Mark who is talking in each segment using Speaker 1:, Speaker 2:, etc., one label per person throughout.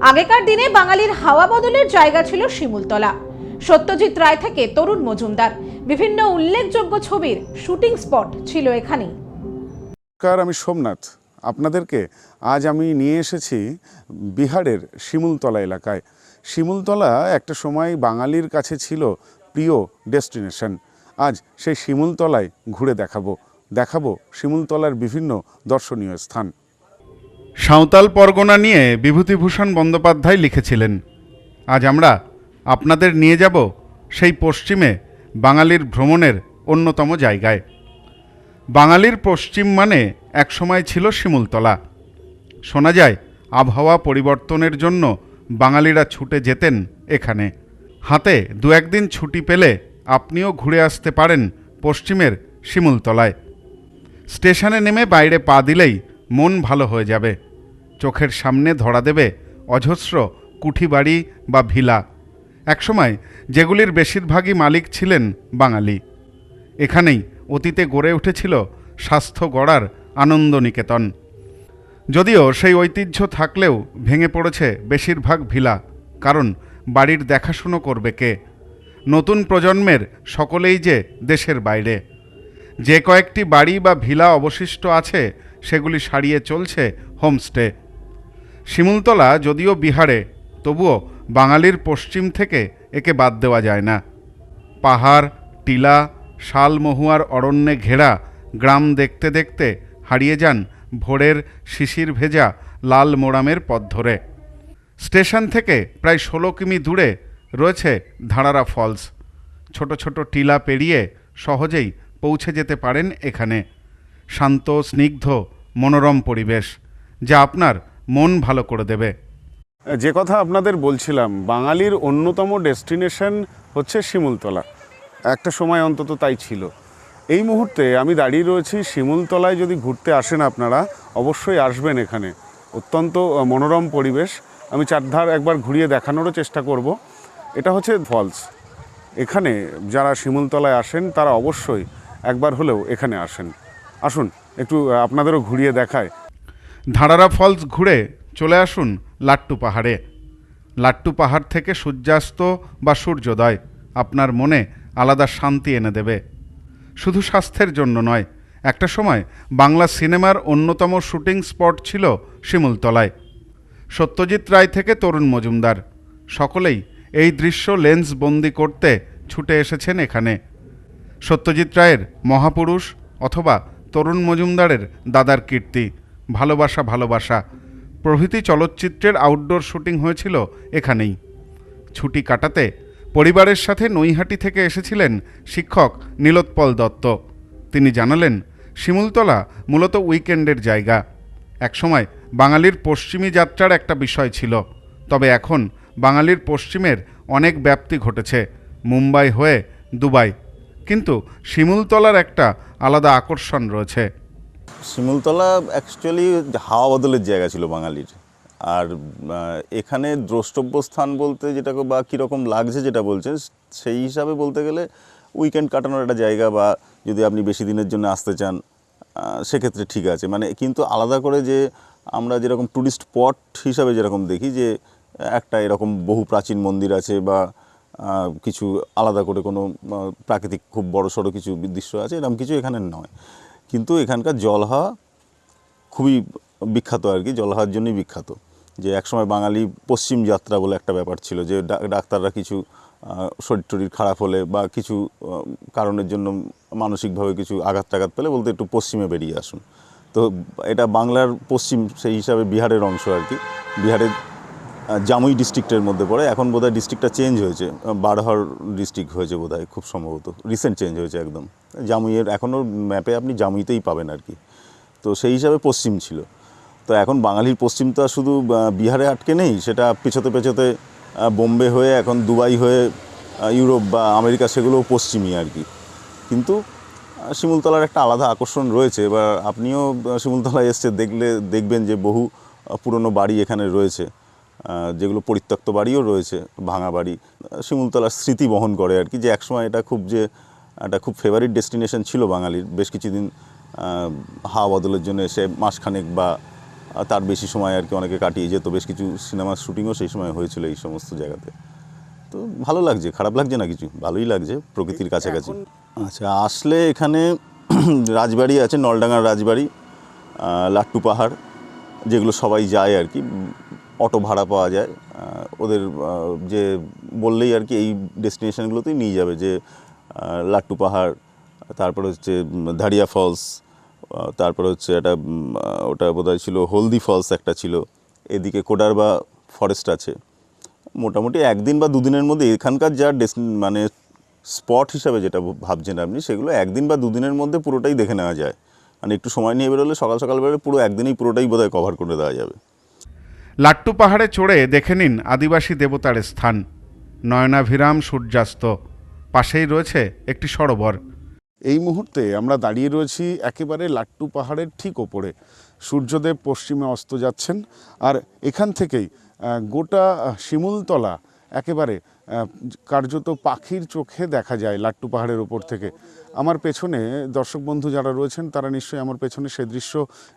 Speaker 1: আগেকার দিনে বাঙালির হাওয়া বদলের জায়গা ছিল শিমুলতলা। সত্যজিৎ রায় থেকে তরুণ মজুমদার। বিভিন্ন উল্লেখযোগ্য ছবির শুটিং স্পট ছিল এখানেই।
Speaker 2: নমস্কার, আমি সোমনাথ। আপনাদেরকে আজ আমি নিয়ে এসেছি বিহারের শিমুলতলা এলাকায়। শিমুলতলা একটা সময় বাঙালির কাছে ছিল প্রিয় ডেস্টিনেশন। আজ সেই শিমুলতলায় ঘুরে দেখাবো। দেখাবো শিমুলতলার বিভিন্ন দর্শনীয় স্থান।
Speaker 3: সাঁওতাল পরগনা নিয়ে বিভূতিভূষণ বন্দ্যোপাধ্যায় লিখেছিলেন। আজ আমরা আপনাদের নিয়ে যাব সেই পশ্চিমে বাঙালির ভ্রমণের অন্যতম জায়গায়। বাঙালির পশ্চিম মানে একসময় ছিল শিমুলতলা। শোনা যায়, আবহাওয়া পরিবর্তনের জন্য বাঙালিরা ছুটে যেতেন এখানে। হাতে দু একদিন ছুটি পেলে আপনিও ঘুরে আসতে পারেন পশ্চিমের শিমুলতলায়। স্টেশনে নেমে বাইরে পা দিলেই মন ভালো হয়ে যাবে। চোখের সামনে ধরা দেবে অজস্র কুঠি বাড়ি বা ভিলা। একসময় যেগুলির বেশিরভাগই মালিক ছিলেন বাঙালি। এখানেই অতীতে গড়ে উঠেছিল স্বাস্থ্য গড়ার আনন্দ নিকেতন যদিও সেই ঐতিহ্য থাকলেও ভেঙে পড়েছে বেশিরভাগ ভিলা, কারণ বাড়ির দেখাশুনো করবে কে? নতুন প্রজন্মের সকলেই যে দেশের বাইরে। যে কয়েকটি বাড়ি বা ভিলা অবশিষ্ট আছে, সেগুলি সারিয়ে চলছে হোমস্টে। শিমুলতলা যদিও বিহারে, তবুও বাঙালির পশ্চিম থেকে একে বাদ দেওয়া যায় না। পাহাড়, টিলা শাল মহুয়ার অরণ্যে ঘেরা গ্রাম দেখতে দেখতে হারিয়ে যান ভোরের শিশির ভেজা লাল মোড়ামের পথ ধরে। স্টেশন থেকে প্রায় ষোলো কিমি দূরে রয়েছে ধারারা ফলস। ছোট ছোট টিলা পেরিয়ে সহজেই পৌঁছে যেতে পারেন এখানে। শান্ত, স্নিগ্ধ, মনোরম পরিবেশ, যা আপনার মন ভালো করে দেবে।
Speaker 2: যে কথা আপনাদের বলছিলাম, বাঙালির অন্যতম ডেস্টিনেশন হচ্ছে শিমুলতলা। একটা সময় অন্তত তাই ছিল। এই মুহূর্তে আমি দাঁড়িয়ে রয়েছি শিমুলতলায়, যদি ঘুরতে আসেন আপনারা, অবশ্যই আসবেন এখানে। অত্যন্ত মনোরম পরিবেশ। আমি চারধার একবার ঘুরিয়ে দেখানোরও চেষ্টা করব। এটা হচ্ছে ফলস। এখানে যারা শিমুলতলায় আসেন, তারা অবশ্যই একবার হলেও এখানে আসেন। আসুন, একটু আপনাদেরও ঘুরিয়ে দেখায়।
Speaker 3: ধারারা ফলস ঘুরে চলে আসুন লাট্টু পাহাড়ে। লাট্টু পাহাড় থেকে সূর্যাস্ত বা সূর্যোদয় আপনার মনে আলাদা শান্তি এনে দেবে। শুধু স্বাস্থ্যের জন্য নয়, একটা সময় বাংলা সিনেমার অন্যতম শুটিং স্পট ছিল শিমুলতলায়। সত্যজিৎ রায় থেকে তরুণ মজুমদার। সকলেই এই দৃশ্য লেন্স বন্দি করতে ছুটে এসেছেন এখানে। সত্যজিৎ রায়ের মহাপুরুষ অথবা তরুণ মজুমদারের দাদার কীর্তি। ভালোবাসা ভালোবাসা। প্রভৃতি চলচ্চিত্রের আউটডোর শুটিং হয়েছিল এখানেই। ছুটি কাটাতে পরিবারের সাথে নৈহাটি থেকে এসেছিলেন শিক্ষক নীলোৎপল দত্ত। তিনি জানালেন, শিমুলতলা মূলত উইকেন্ডের জায়গা। একসময় বাঙালির পশ্চিমী যাত্রার একটা বিষয় ছিল। তবে এখন বাঙালির পশ্চিমের অনেক ব্যাপ্তি ঘটেছে, মুম্বাই হয়ে দুবাই। কিন্তু শিমুলতলার একটা আলাদা আকর্ষণ রয়েছে।
Speaker 4: শিমুলতলা অ্যাকচুয়ালি হাওয়া বদলের জায়গা ছিল বাঙালির। আর এখানে দ্রষ্টব্য স্থান বলতে যেটাকে বা কীরকম লাগছে যেটা বলছেন সেই হিসাবে বলতে গেলে উইকেন্ড কাটানোর একটা জায়গা বা যদি আপনি বেশি দিনের জন্য আসতে চান সেক্ষেত্রে ঠিক আছে। মানে কিন্তু আলাদা করে যে আমরা যেরকম ট্যুরিস্ট স্পট হিসাবে যেরকম দেখি যে, একটা এরকম বহু প্রাচীন মন্দির আছে বা কিছু আলাদা করে কোনো প্রাকৃতিক খুব বড় সড়ো কিছু দৃশ্য আছে এরকম কিছু এখানে নয়। কিন্তু এখানকার জল হাওয়া খুবই বিখ্যাত আর কি জল হাওয়ার জন্যই বিখ্যাত। যে একসময় বাঙালি পশ্চিম যাত্রা বলে একটা ব্যাপার ছিল যে ডাক্তাররা কিছু শরীর টরীর খারাপ হলে বা কিছু কারণের জন্য মানসিকভাবে কিছু আঘাত টাঘাত পেলে বলতে একটু পশ্চিমে বেরিয়ে আসুন। তো এটা বাংলার পশ্চিম সেই হিসাবে বিহারের অংশ আর কি। বিহারের জামুই ডিস্ট্রিক্টের মধ্যে পড়ে। এখন বোধহয় ডিস্ট্রিক্টটা চেঞ্জ হয়েছে। বারহর ডিস্ট্রিক্ট হয়েছে বোধহয় খুব সম্ভবত। রিসেন্ট চেঞ্জ হয়েছে একদম। জামুইয়ের এখনও ম্যাপে আপনি জামুইতেই পাবেন আর কি। তো সেই হিসাবে পশ্চিম ছিল। তো এখন বাঙালির পশ্চিম তো শুধু বিহারে আটকে নেই, সেটা পেছোতে পেছোতে বোম্বে হয়ে, এখন দুবাই হয়ে ইউরোপ বা আমেরিকা, সেগুলোও পশ্চিমই আর কি। কিন্তু শিমুলতলার একটা আলাদা আকর্ষণ রয়েছে। এবার আপনিও শিমুলতলায় এসছে দেখলে, দেখবেন যে বহু পুরনো বাড়ি এখানে রয়েছে। যেগুলো পরিত্যক্ত বাড়িও রয়েছে ভাঙা বাড়ি শিমুলতলার স্মৃতি বহন করে আর কি যে একসময় এটা খুব যে একটা খুব ফেভারিট ডেস্টিনেশন ছিল বাঙালির। বেশ কিছুদিন হাওয়া বদলের জন্য এসে মাসখানেক বা তার বেশি সময় আর কি অনেকে কাটিয়ে যেত। বেশ কিছু সিনেমার শুটিংও সেই সময় হয়েছিল এই সমস্ত জায়গাতে। তো ভালো লাগছে খারাপ লাগছে না কিছু? ভালোই লাগছে প্রকৃতির কাছাকাছি। আচ্ছা আসলে এখানে রাজবাড়ি আছে নলডাঙ্গার রাজবাড়ি লাট্টু পাহাড় যেগুলো সবাই যায় আর কি। অটো ভাড়া পাওয়া যায়। ওদের যে বললেই আর কি এই ডেস্টিনেশনগুলোতেই নিয়ে যাবে, যে লাট্টু পাহাড়, তারপরে হচ্ছে ধারিয়া ফলস তারপরে হচ্ছে একটা ওটা বোধহয় ছিল হলদি ফলস একটা ছিল। এদিকে কোডারবা ফরেস্ট আছে। মোটামুটি একদিন বা দুদিনের মধ্যে এখানকার যা মানে স্পট হিসাবে যেটা ভাবছেন আপনি, সেগুলো একদিন বা দুদিনের মধ্যে পুরোটাই দেখে নেওয়া যায়। মানে একটু সময় নিয়ে বেরোলে সকাল সকাল বেরোলে পুরো একদিনেই পুরোটাই বোধহয় কভার করে দেওয়া যাবে।
Speaker 3: লাট্টু পাহাড়ে চড়ে দেখে নিন আদিবাসী দেবতার স্থান। নয়নাভিরাম সূর্যাস্ত। পাশেই রয়েছে একটি সরোবর।
Speaker 2: এই মুহূর্তে আমরা দাঁড়িয়ে রয়েছি একেবারে লাট্টু পাহাড়ের ঠিক ওপরে। সূর্যদেব পশ্চিমে অস্ত যাচ্ছেন আর এখান থেকেই গোটা শিমুলতলা একেবারে কার্যত পাখির চোখে দেখা যায় লাট্টু পাহাড়ের ওপর থেকে। আমার পেছনে দর্শক বন্ধু যারা রয়েছেন, তারা নিশ্চয়ই আমার পেছনে সে দৃশ্য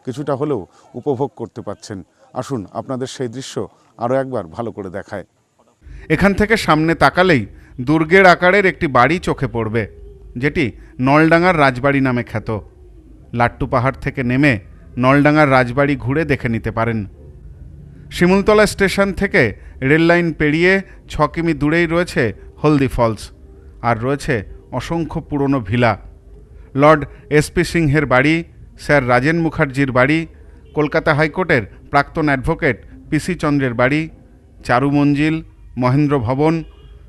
Speaker 2: কিছুটা হলেও উপভোগ করতে পাচ্ছেন। আসুন আপনাদের সেই দৃশ্য আরও একবার ভালো করে দেখায়।
Speaker 3: এখান থেকে সামনে তাকালেই দুর্গের আকারের একটি বাড়ি চোখে পড়বে, যেটি নলডাঙ্গার রাজবাড়ি নামে খ্যাত। লাট্টু পাহাড় থেকে নেমে নলডাঙ্গার রাজবাড়ি ঘুরে দেখে নিতে পারেন। শিমুলতলা স্টেশন থেকে রেললাইন পেরিয়ে ছ কিমি দূরেই রয়েছে হলদি ফলস, আর রয়েছে অসংখ্য পুরনো ভিলা। লর্ড এসপি সিংহের বাড়ি, স্যার রাজেন মুখার্জির বাড়ি, কলকাতা হাইকোর্টের প্রাক্তন অ্যাডভোকেট পিসি চন্দ্রের বাড়ি, চারু মঞ্জিল, মহেন্দ্র ভবন,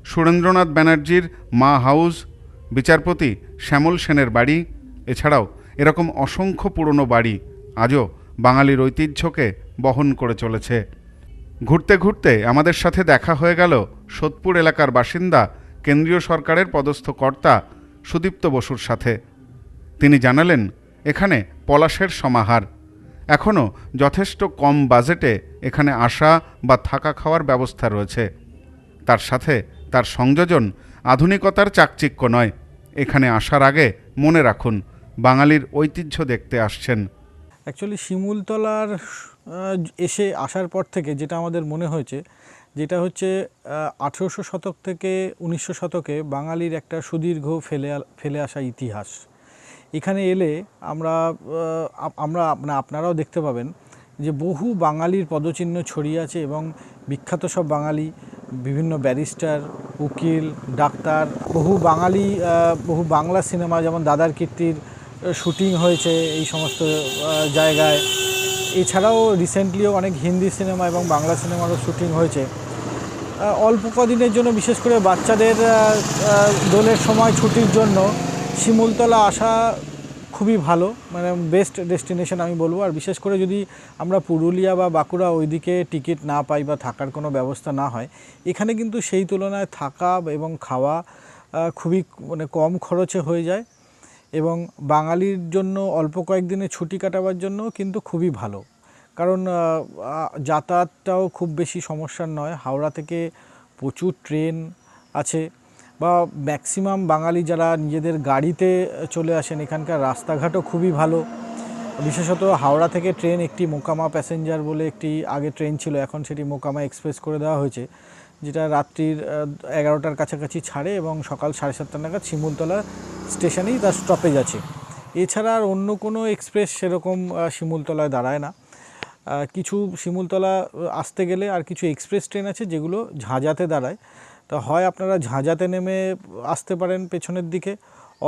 Speaker 3: সুরেন্দ্রনাথ ব্যানার্জির মা হাউস, বিচারপতি শ্যামল সেনের বাড়ি। এছাড়াও এরকম অসংখ্য পুরনো বাড়ি আজও বাঙালির ঐতিহ্যকে বহন করে চলেছে। ঘুরতে ঘুরতে আমাদের সাথে দেখা হয়ে গেল সোদপুর এলাকার বাসিন্দা, কেন্দ্রীয় সরকারের পদস্থ কর্তা সুদীপ্ত বসুর সাথে। তিনি জানালেন, এখানে পলাশের সমাহার। এখনও যথেষ্ট কম বাজেটে এখানে আসা বা থাকা খাওয়ার ব্যবস্থা রয়েছে। তার সাথে তার সংযোজন আধুনিকতার চাকচিক্য নয়। এখানে আসার আগে মনে রাখুন, বাঙালির ঐতিহ্য দেখতে আসছেন।
Speaker 5: অ্যাকচুয়ালি শিমুলতলার এসে আসার পর থেকে যেটা আমাদের মনে হয়েছে, যেটা হচ্ছে আঠেরোশো শতক থেকে উনিশশো শতকে বাঙালির একটা সুদীর্ঘ ফেলে ফেলে আসা ইতিহাস। এখানে এলে আমরা আমরা মানে আপনারাও দেখতে পাবেন যে বহু বাঙালির পদচিহ্ন ছড়িয়ে আছে এবং বিখ্যাত সব বাঙালি, বিভিন্ন ব্যারিস্টার, উকিল, ডাক্তার, বহু বাঙালি বহু বাংলা সিনেমা যেমন দাদার কীর্তির শুটিং হয়েছে এই সমস্ত জায়গায়। এছাড়াও রিসেন্টলিও অনেক হিন্দি সিনেমা এবং বাংলা সিনেমারও শুটিং হয়েছে। অল্প কদিনের জন্য বিশেষ করে বাচ্চাদের দোলের সময় ছুটির জন্য শিমুলতলা আসা খুবই ভালো মানে বেস্ট ডেস্টিনেশন আমি বলব। আর বিশেষ করে যদি আমরা পুরুলিয়া বা বাঁকুড়া ওইদিকে টিকিট না পাই বা থাকার কোনো ব্যবস্থা না হয়, এখানে কিন্তু সেই তুলনায় থাকা এবং খাওয়া খুবই মানে কম খরচে হয়ে যায়। এবং বাঙালির জন্য অল্প কয়েকদিনের ছুটি কাটাবার জন্য কিন্তু খুবই ভালো। কারণ যাতায়াতটাও খুব বেশি সমস্যার নয়। হাওড়া থেকে প্রচুর ট্রেন আছে। বা ম্যাক্সিমাম বাঙালি যারা নিজেদের গাড়িতে চলে আসেন, এখানকার রাস্তাঘাটও খুবই ভালো। বিশেষত হাওড়া থেকে ট্রেন একটি মোকামা প্যাসেঞ্জার বলে একটি আগে ট্রেন ছিল, এখন সেটি মোকামা এক্সপ্রেস করে দেওয়া হয়েছে, যেটা রাত্রির এগারোটার কাছাকাছি ছাড়ে এবং সকাল সাড়ে সাতটা নাগাদ শিমুলতলা স্টেশনেই তার স্টপেজ আছে। এছাড়া আর অন্য কোনো এক্সপ্রেস সেরকম শিমুলতলায় দাঁড়ায় না। কিছু শিমুলতলা আসতে গেলে আর কিছু এক্সপ্রেস ট্রেন আছে যেগুলো ঝাঁঝাতে দাঁড়ায়। তো হয় আপনারা ঝাঁঝাতে নেমে আসতে পারেন পেছনের দিকে,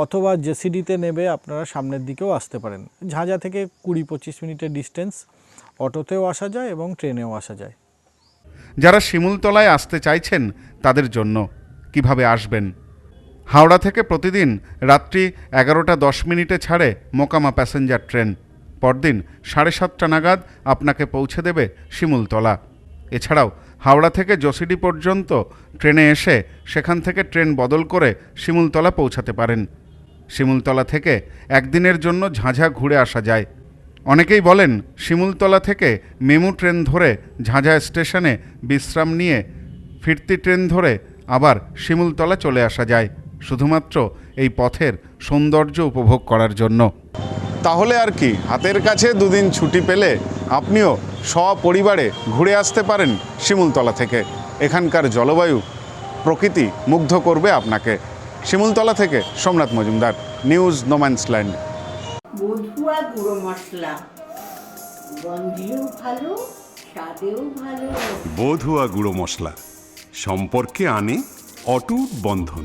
Speaker 5: অথবা জেসিডিতে নেবে আপনারা সামনের দিকেও আসতে পারেন। ঝাঁঝা থেকে কুড়ি পঁচিশ মিনিটের ডিস্টেন্স, অটোতেও আসা যায় এবং ট্রেনেও আসা যায়।
Speaker 3: যারা শিমুলতলায় আসতে চাইছেন তাদের জন্য কীভাবে আসবেন? হাওড়া থেকে প্রতিদিন রাত্রি এগারোটা দশ মিনিটে ছাড়ে মোকামা প্যাসেঞ্জার ট্রেন। পরদিন সাড়ে সাতটা নাগাদ আপনাকে পৌঁছে দেবে শিমুলতলা। এছাড়াও হাওড়া থেকে জসিডি পর্যন্ত ট্রেনে এসে সেখান থেকে ট্রেন বদল করে শিমুলতলা পৌঁছাতে পারেন। শিমুলতলা থেকে একদিনের জন্য ঝাঁঝা ঘুরে আসা যায়। অনেকেই বলেন, শিমুলতলা থেকে মেমু ট্রেন ধরে ঝাঁঝা স্টেশনে বিশ্রাম নিয়ে ফিরতি ট্রেন ধরে আবার শিমুলতলা চলে আসা যায়, শুধুমাত্র এই পথের সৌন্দর্য উপভোগ করার জন্য।
Speaker 2: তাহলে আর কি হাতের কাছে দুদিন ছুটি পেলে আপনিও সপরিবারে ঘুরে আসতে পারেন শিমুলতলা থেকে। এখানকার জলবায়ু প্রকৃতি মুগ্ধ করবে আপনাকে। শিমুলতলা থেকে Somnath Majumdar news no man's land
Speaker 6: বধুয়া গুঁড়ো মশলা। গন্ধেও ভালো স্বাদেও ভালো।
Speaker 7: বধুয়া গুঁড়ো মশলা। সম্পর্কে আনে অটুট বন্ধন।